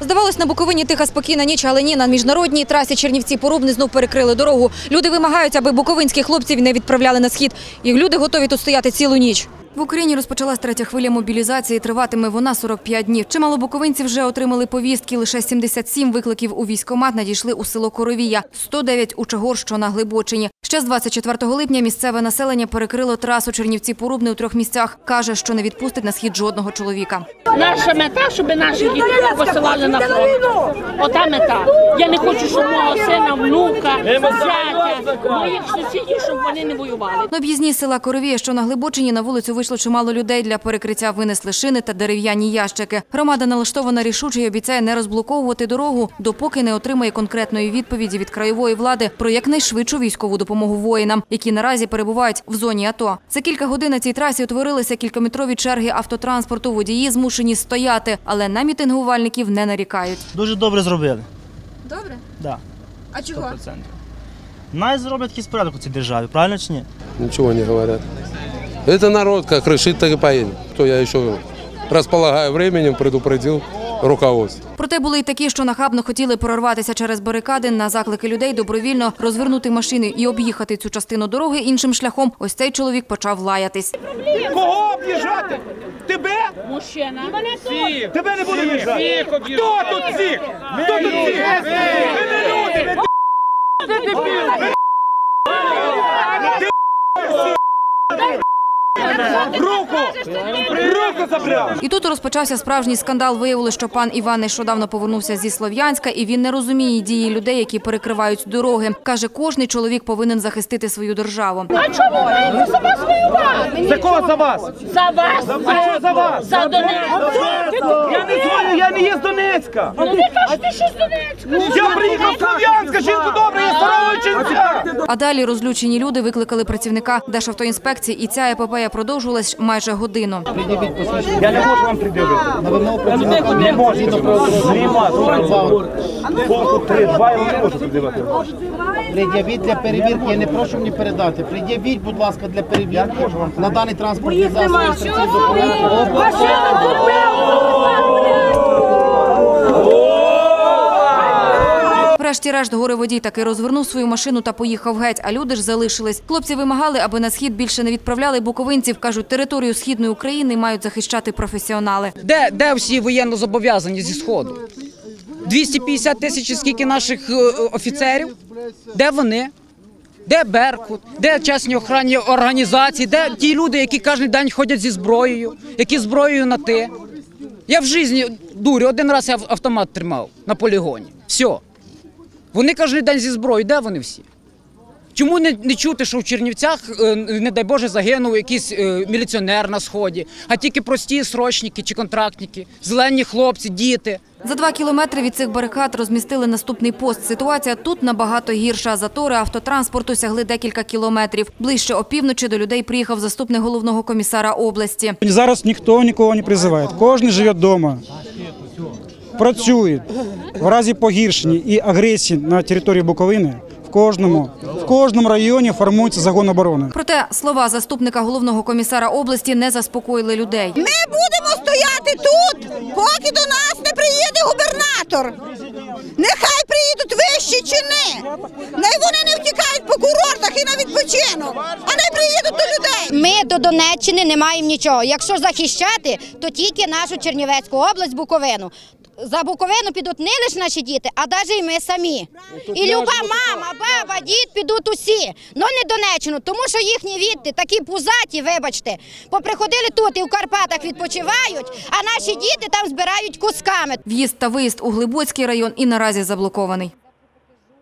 Здавалось, на Буковині тиха спокійна ніч, але ні, на міжнародній трасі Чернівці-Порубни знов перекрили дорогу. Люди вимагають, аби буковинських хлопців не відправляли на схід. І люди готові тут стояти цілу ніч. В Україні розпочалась третя хвиля мобілізації. Триватиме вона 45 днів. Чимало буковинців вже отримали повістки. Лише 77 викликів у військкомат надійшли у село Коровія, 109 у Чагор, що на Глибочині. Ще з 24 липня місцеве населення перекрило трасу Чернівці-Порубни у трьох місцях. Каже, що не відпустить на схід жодного чоловіка. Наша мета, щоб наших дітей не посилали на фронт. Ота мета. Я не хочу, щоб мого сина, внука, зятя, моїх сусідів, щоб вони не воювали. На об'їзні села Коровія, що на Глибочині, на вулицю вийшло чимало людей. Для перекриття винесли шини та дерев'яні ящики. Громада налаштована рішуче і обіцяє не розблоковувати дорогу, допоки не отримає конкретної відповіді від краєвої влади про якнайшвидшу військову допомогу воїнам, які наразі перебувають в зоні АТО. За кілька годин на цій трасі утворилися кількометрові черги автотранспорту. Водії змушені стояти, але на мітингувальників не нарікають. Дуже добре зробили. Добре. Да, А чого? 100%. Най зроблять якийсь порядок у цій державі, правильно чи ні? Ничего не говорят. Это народ как решит, так и поедет. То я еще располагаю временем, предупредил руководство. Проте були й такі, що нахабно хотіли прорватися через барикади на заклики людей добровільно розвернути машини і об'їхати цю частину дороги іншим шляхом. Ось цей чоловік почав лаятись. Кого об'їжджати? Тебе? Мужчина. Тебе не буде об'їжджати. Хто тут всіх? Хто тут всіх? Ви не люди, ви Ви дебіли. Руку! Руку забрав! І тут розпочався справжній скандал. Виявилося, що пан Іван нещодавно повернувся зі Слов'янська, і він не розуміє дії людей, які перекривають дороги. Каже, кожний чоловік повинен захистити свою державу. А чому за? За кого за вас? За вас. А що за вас? За Донецьк. Я не дзвоню, я не є з Донецька. Ну ви кажете, що з Донецька. Я приїхав з Слов'янська, жінку добре, я старого чинця. А далі розлючені люди викликали працівника Державтоінспекції, і ця епопея продовжувалась майже годину. Я не можу вам придивити. Не можу. Зліва, Пункту 3, 2, я не можу придивити. Пред'явіть для перевірки, я не прошу мені передати. Пред'явіть, будь ласка, для перевірки на даний реєстраційний документ. Врешті-решт горе-водій таки розвернув свою машину та поїхав геть, а люди ж залишились. Хлопці вимагали, аби на схід більше не відправляли буковинців. Кажуть, територію східної України мають захищати професіонали. Де, де всі воєнно зобов'язані зі сходу? 250 тисяч скільки наших е, офіцерів? Де вони? Де Беркут? Де чесні охранні організації? Де ті люди, які кожен день ходять зі зброєю, які зброєю на ти? Я в житті дурю, один раз я автомат тримав на полігоні. Все. Вони кожен день зі зброєю. Де вони всі? Чому не, не чути, що в Чернівцях, е, не дай Боже, загинув якийсь е, міліціонер на сході, а тільки прості срочники чи контрактники, зелені хлопці, діти. За два кілометри від цих барикад розмістили наступний пост. Ситуація тут набагато гірша. Затори автотранспорту сягли декілька кілометрів. Ближче опівночі до людей приїхав заступник головного комісара області. Зараз ніхто нікого не призиває. Кожен живе вдома, працює. В разі погіршення і агресії на території Буковини в кожному, кожному районі формується загон оборони. Проте слова заступника головного комісара області не заспокоїли людей. Ми будемо стояти тут, поки до нас не приїде губернатор. Нехай приїдуть вищі чини. Най вони не втікають по курортах і на відпочинок, а не приїдуть до людей. Ми до Донеччини не маємо нічого. Якщо захищати, то тільки нашу Чернівецьку область, Буковину. За Буковину підуть не лише наші діти, а навіть і ми самі. І люба мама, баба, дід підуть усі, але не Донеччину, тому що їхні відти такі пузаті, вибачте, поприходили тут і в Карпатах відпочивають, а наші діти там збирають кусками. В'їзд та виїзд у Глибоцький район і наразі заблокований.